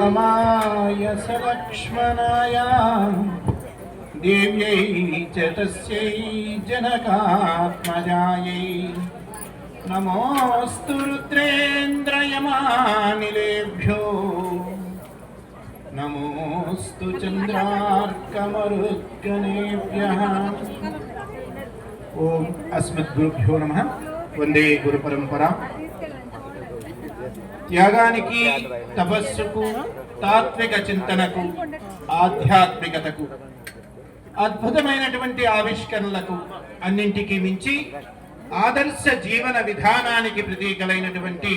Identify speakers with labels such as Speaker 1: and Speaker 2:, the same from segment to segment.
Speaker 1: रामाय सलक्ष्मणाय देव्यै च तस्यै जनकात्मजायै नमोऽस्तु रुद्रेन्द्रयमानिलेभ्यो नमोऽस्तु चन्द्रार्कमरुद्गणेभ्यः ॐ अस्मद्गुरुभ्यो नमः वन्दे गुरुपरम्पराम् త్యాగానికి తపస్సుకు తాత్విక చింతనకు ఆధ్యాత్మికతకు అద్భుతమైనటువంటి ఆవిష్కరణలకు అన్నింటికీ మించి ఆదర్శ జీవన విధానానికి ప్రతీకలైనటువంటి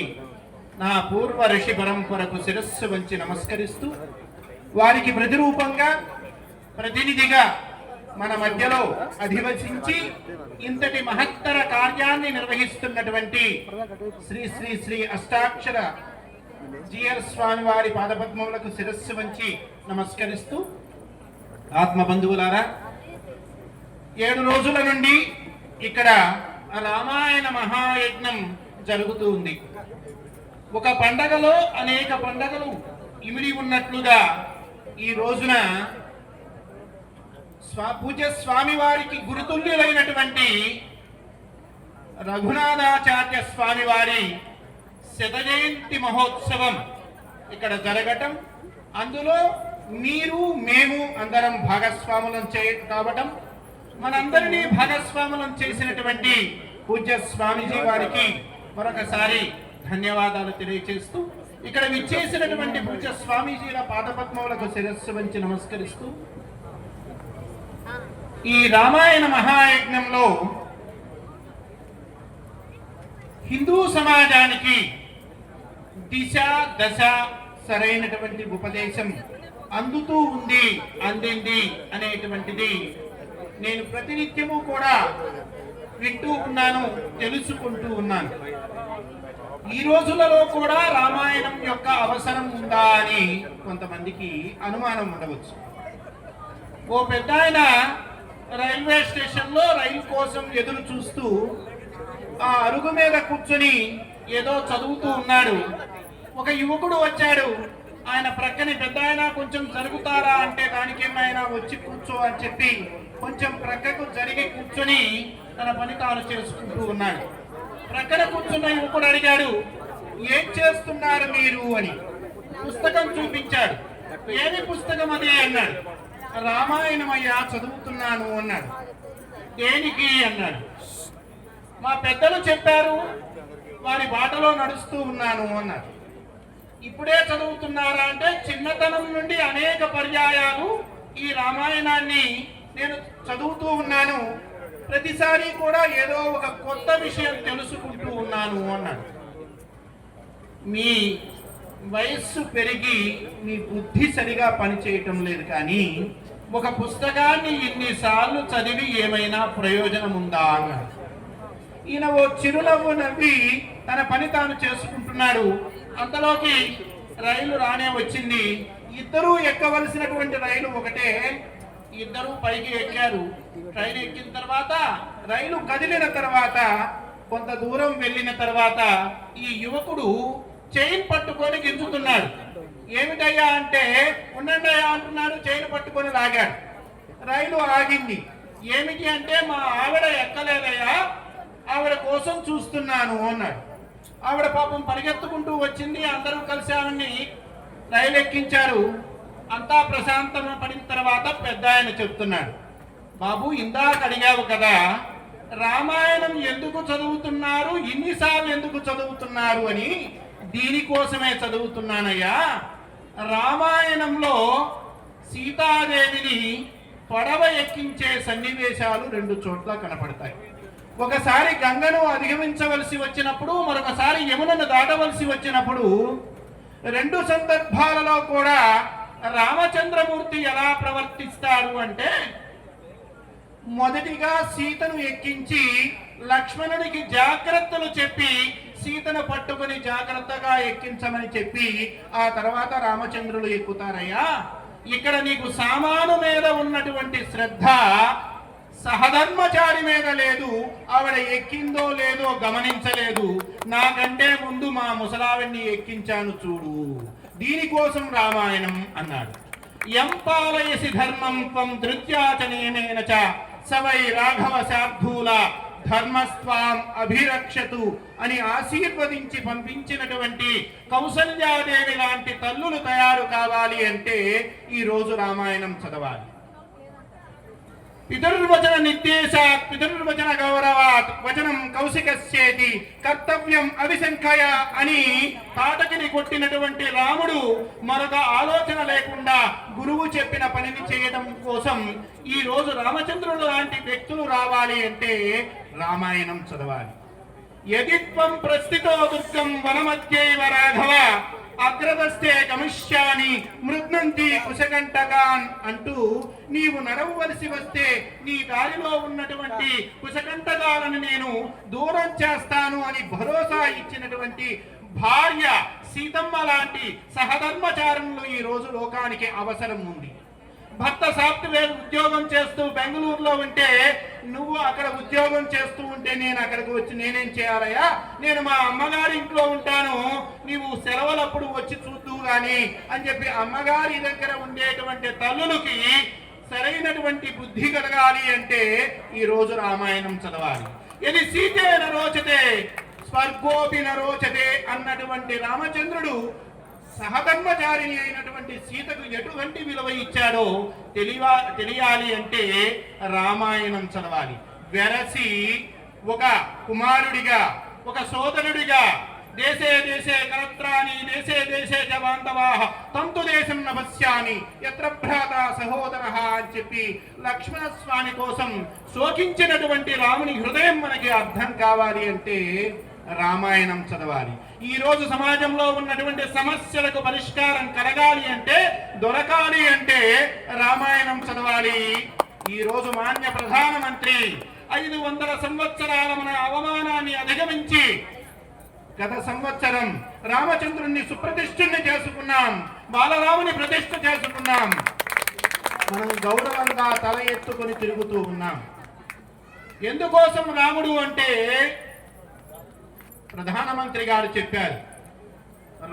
Speaker 1: నా పూర్వ ఋషి పరంపరకు శిరస్సు వంచి నమస్కరిస్తూ వారికి ప్రతిరూపంగా ప్రతినిధిగా మన మధ్యలో అధివసించి ఇంతటి మహత్తర కార్యాన్ని నిర్వహిస్తున్నటువంటి శ్రీ శ్రీ శ్రీ అష్టాక్షర జిఆర్ స్వామి వారి పాదపద్మములకు శిరస్సు వంచి నమస్కరిస్తూ ఆత్మ బంధువులారా ఏడు రోజుల నుండి ఇక్కడ రామాయణ మహాయజ్ఞం జరుగుతూ ఉంది. ఒక పండగలో అనేక పండగలు ఇమిడి ఉన్నట్లుగా ఈ రోజున స్వా పూజ స్వామివారికి గురుతుల్యులైనటువంటి రఘునాథాచార్య స్వామివారి శతజయంతి మహోత్సవం ఇక్కడ జరగటం. అందులో మీరు మేము అందరం భాగస్వాములం చే కావటం. మనందరినీ భాగస్వాములం చేసినటువంటి పూజ్య స్వామిజీ వారికి మరొకసారి ధన్యవాదాలు తెలియచేస్తూ ఇక్కడ విచ్చేసినటువంటి పూజ్య స్వామీజీల పాదపద్మములకు శిరస్సు వంచి నమస్కరిస్తూ ఈ రామాయణ మహాయజ్ఞంలో హిందూ సమాజానికి దిశ దశ సరైనటువంటి ఉపదేశం అందుతూ ఉంది అందింది అనేటువంటిది నేను ప్రతినిత్యము కూడా వింటూ ఉన్నాను తెలుసుకుంటూ ఉన్నాను. ఈ రోజులలో కూడా రామాయణం యొక్క అవసరం ఉందా అని కొంతమందికి అనుమానం ఉండవచ్చు. ఓ పెద్ద ఆయన రైల్వే స్టేషన్లో రైలు కోసం ఎదురు చూస్తూ ఆ అరుగు మీద కూర్చొని ఏదో చదువుతూ ఉన్నాడు. ఒక యువకుడు వచ్చాడు. ఆయన ప్రక్కని పెద్ద ఆయన కొంచెం జరుగుతారా అంటే దానికేమైనా వచ్చి కూర్చో అని చెప్పి కొంచెం ప్రక్కకు జరిగి కూర్చొని తన పని తాను చేసుకుంటూ ఉన్నాడు. ప్రక్కన కూర్చున్న యువకుడు అడిగాడు ఏం చేస్తున్నారు మీరు? అని. పుస్తకం చూపించాడు. ఏమి పుస్తకం అది? అన్నాడు. రామాయణమయ్యా చదువుతున్నాను అన్నాడు. దేనికి అన్నాడు. మా పెద్దలు చెప్పారు వారి బాటలో నడుస్తూ ఉన్నాను అన్నారు ఇప్పుడే చదువుతున్నారా అంటే చిన్నతనం నుండి అనేక పర్యాయాలు ఈ రామాయణాన్ని నేను చదువుతూ ఉన్నాను. ప్రతిసారి కూడా ఏదో ఒక కొత్త విషయం తెలుసుకుంటూ ఉన్నాను అన్నాడు. మీ వయస్సు పెరిగి మీ బుద్ధి సరిగా పనిచేయటం లేదు కానీ ఒక పుస్తకాన్ని ఇన్నిసార్లు చదివి ఏమైనా ప్రయోజనం ఉందా అన్నాడు. ఈయన ఓ చిరునవ్వు నవ్వి తన పని తాను చేసుకుంటున్నాడు. అంతలోకి రైలు రానే వచ్చింది. ఇద్దరూ ఎక్కవలసినటువంటి రైలు ఒకటే. ఇద్దరు పైకి ఎక్కారు. ట్రైన్ ఎక్కిన తర్వాత రైలు కదిలిన తర్వాత కొంత దూరం వెళ్ళిన తర్వాత ఈ యువకుడు చైన్ పట్టుకొని గింజుతున్నాడు. ఏమిటయ్యా అంటే ఉండండి అయ్యా అంటున్నాడు చైన్ పట్టుకొని లాగాడు. రైలు ఆగింది. ఏమిటి అంటే మా ఆవిడ ఎక్కలేదయ్యా ఆవిడ కోసం చూస్తున్నాను అన్నాడు. ఆవిడ పాపం పరిగెత్తుకుంటూ వచ్చింది. అందరూ కలిసి ఆవిడ్ని రైలు ఎక్కించారు అంతా ప్రశాంతం పడిన తర్వాత పెద్ద ఆయన చెప్తున్నాడు. బాబు ఇందాక అడిగావు కదా రామాయణం ఎందుకు చదువుతున్నారు? ఇన్నిసార్లు ఎందుకు చదువుతున్నారు అని దీనికోసమే చదువుతున్నానయ్యా. రామాయణంలో సీతాదేవిని పడవ ఎక్కించే సన్నివేశాలు రెండు చోట్ల కనపడతాయి. ఒకసారి గంగను అధిగమించవలసి వచ్చినప్పుడు మరొకసారి యమునను దాటవలసి వచ్చినప్పుడు రెండు సందర్భాలలో కూడా రామచంద్రమూర్తి ఎలా ప్రవర్తిస్తాడు అంటే మొదటిగా సీతను ఎక్కించి లక్ష్మణుడికి జాగ్రత్తలు చెప్పి సీతను పట్టుకుని జాగ్రత్తగా ఎక్కించమని చెప్పి ఆ తర్వాత రామచంద్రులు ఎక్కుతారయ్యా. ఇక్కడ నీకు సామాను మీద ఉన్నటువంటి శ్రద్ధ సహధర్మచారి మీద లేదు ఆవిడ ఎక్కిందో లేదో గమనించలేదు. నాకంటే ముందు మా ముసలావిడ్ని ఎక్కించాను చూడు. దీనికోసం రామాయణం అన్నాడు. ఎంపాలయసి ధర్మం త్వం ధృత్యాచనేన చ సవై రాఘవ శార్థూల ధర్మస్వాం అభిరక్షతు అని ఆశీర్వదించి పంపించినటువంటి కౌసల్యాదేవి లాంటి తల్లులు తయారు కావాలి అంటే ఈ రోజు రామాయణం చదవాలి. పితృర్వచన నిర్దేశాత్ పితృర్వచన గౌరవాత్ వచనం కౌశికస్యేతి కర్తవ్యం అవిశంఖయ అని తాటకిని కొట్టినటువంటి రాముడు మరొక ఆలోచన లేకుండా గురువు చెప్పిన పనిని చేయడం కోసం ఈ రోజు రామచంద్రుడు లాంటి వ్యక్తులు రావాలి అంటే రామాయణం చదవాలి. యదిత్వం ప్రస్థితో దుర్గం వనమధ్యైవ రాఘవ అగ్రదస్తే గమిష్యాని మృగ్నంతి కుశకంఠకాన్ అంటూ నీవు నడవలసి వస్తే నీ దారిలో ఉన్నటువంటి కుశకంఠకాలను నేను దూరం చేస్తాను అని భరోసా ఇచ్చినటువంటి భార్య సీతమ్మ లాంటి సహధర్మచారంలో ఈ రోజు లోకానికి అవసరం ఉంది. భర్త సాఫ్ట్వేర్ ఉద్యోగం చేస్తూ బెంగళూరులో ఉంటే నువ్వు అక్కడ ఉద్యోగం చేస్తూ ఉంటే నేను అక్కడికి వచ్చి నేనేం చేయాలయ్యా? నేను మా అమ్మగారి ఇంట్లో ఉంటాను. నీవు సెలవులప్పుడు వచ్చి చూద్దు గాని అని చెప్పి అమ్మగారి దగ్గర ఉండేటువంటి తల్లులకి సరైనటువంటి బుద్ధి కలగాలి అంటే ఈ రోజు రామాయణం చదవాలి. ఇది సీతే నరోచతే స్వర్గోపి నరోచతే అన్నటువంటి రామచంద్రుడు సహధర్మచారిణి అయినటువంటి సీతకు ఎటువంటి విలువ ఇచ్చాడో తెలియ తెలియాలి అంటే రామాయణం చదవాలి. వెరసి ఒక కుమారుడిగా ఒక సోదరుడిగా దేశే దేశే కరత్రాని దేశే దేశే చ బాంధవాః తంతు దేశం నభస్యామి ఎత్ర భ్రాత సహోదర అని చెప్పి లక్ష్మణస్వామి కోసం శోకించినటువంటి రాముని హృదయం మనకి అర్థం కావాలి అంటే రామాయణం చదవాలి. ఈ రోజు సమాజంలో ఉన్నటువంటి సమస్యలకు పరిష్కారం కలగాలి అంటే దొరకాలి అంటే రామాయణం చదవాలి. ఈ రోజు మాన్య ప్రధానమంత్రి ఐదు వందల సంవత్సరాల మన అవమానాన్ని అధిగమించి గత సంవత్సరం రామచంద్రుణ్ణి సుప్రతిష్ఠుణ్ణి చేసుకున్నాం. బాలరాముని ప్రతిష్ఠ చేసుకున్నాం. మనం గౌరవంగా తల ఎత్తుకొని తిరుగుతూ ఉన్నాం. ఎందుకోసం రాముడు అంటే ప్రధానమంత్రి గారు చెప్పారు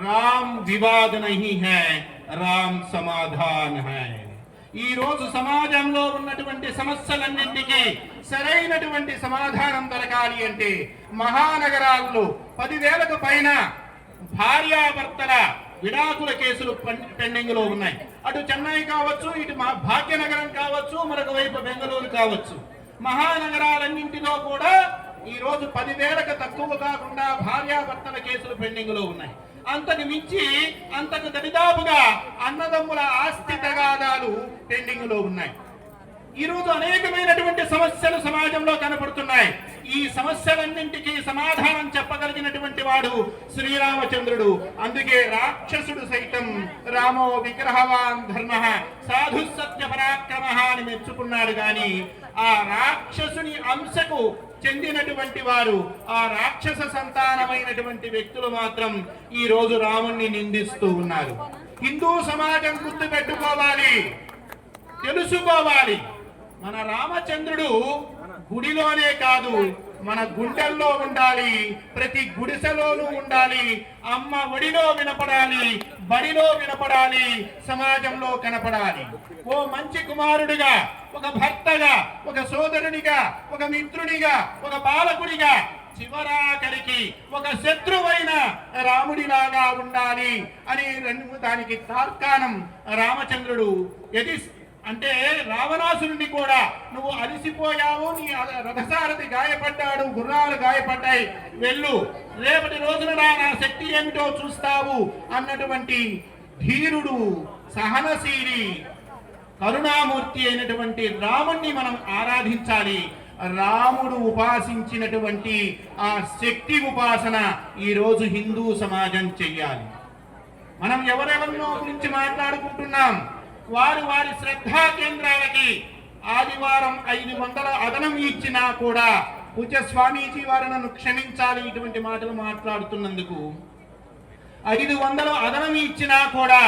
Speaker 1: రామ్ వివాద్ నహి హై రామ్ సమాధాన్ హై. ఈ రోజు సమాజంలో ఉన్నటువంటి సమస్యలన్నింటికీ సరైనటువంటి సమాధానం దొరకాలి అంటే మహానగరాల్లో పదివేలకు పైన భార్యాభర్తల విడాకుల కేసులు పెండింగ్లో ఉన్నాయి. అటు చెన్నై కావచ్చు ఇటు మా భాగ్యనగరం కావచ్చు మరొక వైపు బెంగళూరు కావచ్చు. మహానగరాలన్నింటిలో కూడా ఈ రోజు పదివేలకు తక్కువ కాకుండా భార్యాభర్తల కేసులు పెండింగ్లో ఉన్నాయి. అంతకు మించి అంతకు దరిదాపుగా అన్నదమ్ముల ఆస్తి తగాదాలు పెండింగ్లో ఉన్నాయి. ఈ రోజు అనేకమైనటువంటి సమస్యలు సమాజంలో కనపడుతున్నాయి. ఈ సమస్యలన్నింటికి సమాధానం చెప్పగలిగినటువంటి వాడు శ్రీరామచంద్రుడు. అందుకే రాక్షసుడు సైతం. రామో విగ్రహవాన్ ధర్మ. సాధు సత్య పరాక్రమ అని మెచ్చుకున్నాడు గాని ఆ రాక్షసుని అంశకు చెందినటువంటి వారు ఆ రాక్షస సంతానమైనటువంటి వ్యక్తులు మాత్రం ఈ రోజు రాముణ్ణి నిందిస్తూ ఉన్నారు. హిందూ సమాజం గుర్తు పెట్టుకోవాలి. తెలుసుకోవాలి. మన రామచంద్రుడు గుడిలోనే కాదు మన గుండెల్లో ఉండాలి ప్రతి గుడిసెలోనూ ఉండాలి. అమ్మ ఒడిలో వినపడాలి బడిలో వినపడాలి సమాజంలో కనపడాలి. ఓ మంచి కుమారుడిగా ఒక భర్తగా ఒక సోదరునిగా ఒక మిత్రునిగా ఒక బాలకుడిగా చివరాఖరికి ఒక శత్రువైన రాముడిలాగా ఉండాలి అని రెండు దానికి తార్కాణం రామచంద్రుడు ఎది అంటే రావణాసురుడిని కూడా నువ్వు అలిసిపోయావు నీ రథసారథి గాయపడ్డాడు గుర్రాలు గాయపడ్డాయి. వెళ్ళు. రేపటి రోజున నా నా శక్తి ఏమిటో చూస్తావు అన్నటువంటి ధీరుడు సహనశీలి కరుణామూర్తి అయినటువంటి రాముణ్ణి మనం ఆరాధించాలి. రాముడు ఉపాసించినటువంటి ఆ శక్తి ఉపాసన ఈ రోజు హిందూ సమాజం చెయ్యాలి. మనం ఎవరెవరినో గురించి మాట్లాడుకుంటున్నాం? వారు వారి శ్రద్ధా కేంద్రాలకి ఆదివారం ఐదు వందల అదనం ఇచ్చినా కూడా పూజ స్వామీజీ వారు నన్ను క్షమించాలి ఇటువంటి మాటలు మాట్లాడుతున్నందుకు. ఐదు వందలు అదనం ఇచ్చినా కూడా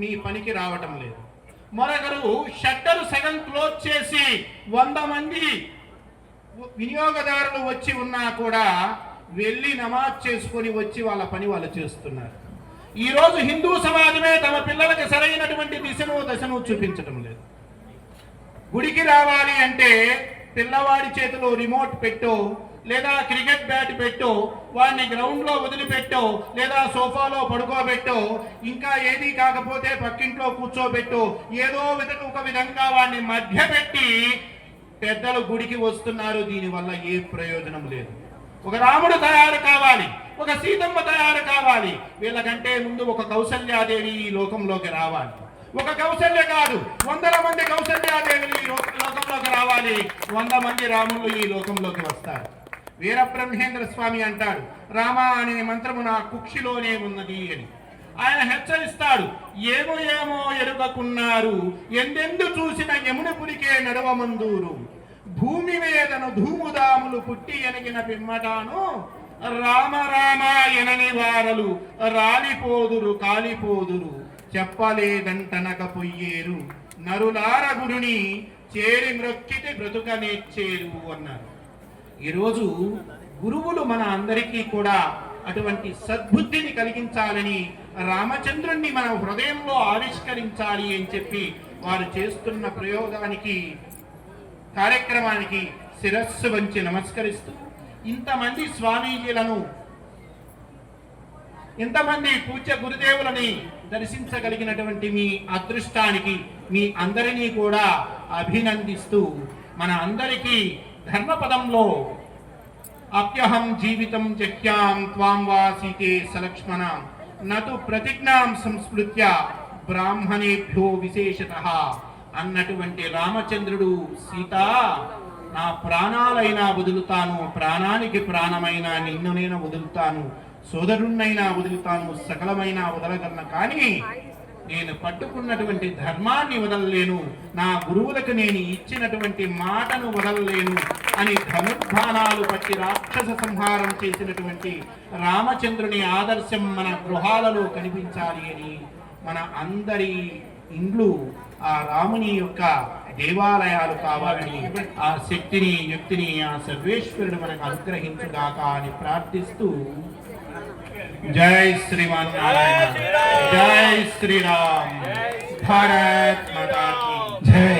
Speaker 1: మీ పనికి రావటం లేదు. మరొకరు షట్టరు సగం క్లోజ్ చేసి వంద మంది వినియోగదారులు వచ్చి ఉన్నా కూడా వెళ్ళి నమాజ్ చేసుకొని వచ్చి వాళ్ళ పని వాళ్ళు చేస్తున్నారు. ఈ రోజు హిందూ సమాజమే తమ పిల్లలకు సరైనటువంటి దిశను దశను చూపించడం లేదు. గుడికి రావాలి అంటే పిల్లవాడి చేతిలో రిమోట్ పెట్టో లేదా క్రికెట్ బ్యాట్ పెట్టో వాడిని గ్రౌండ్లో వదిలిపెట్టో లేదా సోఫాలో పడుకోబెట్టో ఇంకా ఏది కాకపోతే పక్కింట్లో కూర్చోబెట్టో ఏదో విధంగా ఒక విధంగా వాడిని మధ్య పెట్టి పెద్దలు గుడికి వస్తున్నారు. దీనివల్ల ఏ ప్రయోజనం లేదు. ఒక రాముడు తయారు కావాలి. ఒక సీతమ్మ తయారు కావాలి. వీళ్ళకంటే ముందు ఒక కౌశల్యాదేవి ఈ లోకంలోకి రావాలి. ఒక కౌశల్య కాదు వందల మంది కౌశల్యాదేవులు ఈ లోకంలోకి రావాలి. వంద మంది రాములు ఈ లోకంలోకి వస్తారు. వీరబ్రహ్మేంద్ర స్వామి అంటాడు రామ అనే మంత్రము నా కుక్షిలోనే ఉన్నది అని. ఆయన హెచ్చరిస్తాడు ఏమో ఏమో ఎరుగకున్నారు ఎందెందు చూసిన యమునపురికే నడవమందూరు. భూమి వేదను ధూముదాములు పుట్టి ఎనగిన పిమ్మటాను రామ రామాయణని వారలు రాలిపోదురు కాలిపోదురు. చెప్పలేదంటనక పొయ్యేరు. నరులార గురుని చేరి మ్రొక్కితే బ్రతుక నేర్చేరు అన్నారు. ఈరోజు గురువులు మన అందరికీ కూడా అటువంటి సద్బుద్ధిని కలిగించాలని రామచంద్రుణ్ణి మన హృదయంలో ఆవిష్కరించాలి అని చెప్పి వారు చేస్తున్న ప్రయోగానికి కార్యక్రమానికి శిరస్సు వంచి నమస్కరిస్తూ ఇంతమంది స్వామీజీలను ఇంతమంది పూజ్య గురుదేవులని దర్శించగలిగినటువంటి మీ అదృష్టానికి మీ అందరినీ కూడా అభినందిస్తూ మన అందరికీ ధర్మపదంలో అప్యహం జీవితం జహ్యాం త్వాం వా సీతే సలక్ష్మణ నటు ప్రతిజ్ఞాం సంస్మృత్య బ్రాహ్మణేభ్యో విశేషత అన్నటువంటి రామచంద్రుడు సీత నా ప్రాణాలైనా వదులుతాను ప్రాణానికి ప్రాణమైన నిన్ను నేను వదులుతాను సోదరుణ్ణైనా వదులుతాను సకలమైనా వదలగలను. కానీ నేను పట్టుకున్నటువంటి ధర్మాన్ని వదలలేను నా గురువులకు నేను ఇచ్చినటువంటి మాటను వదలలేను అని ధనుర్ధానాలు పట్టి రాక్షస సంహారం చేసినటువంటి రామచంద్రుని ఆదర్శం మన గృహాలలో కనిపించాలి అని మన అందరి ఇండ్లు ఆ రాముని యొక్క దేవాలయాలు కావాలని ఆ శక్తిని యుక్తిని ఆ సర్వేశ్వరుడు మనకు అనుగ్రహించుగాక అని ప్రార్థిస్తూ జై శ్రీమన్నారాయణ. జై శ్రీరామ్. భారత్ మాతా కీ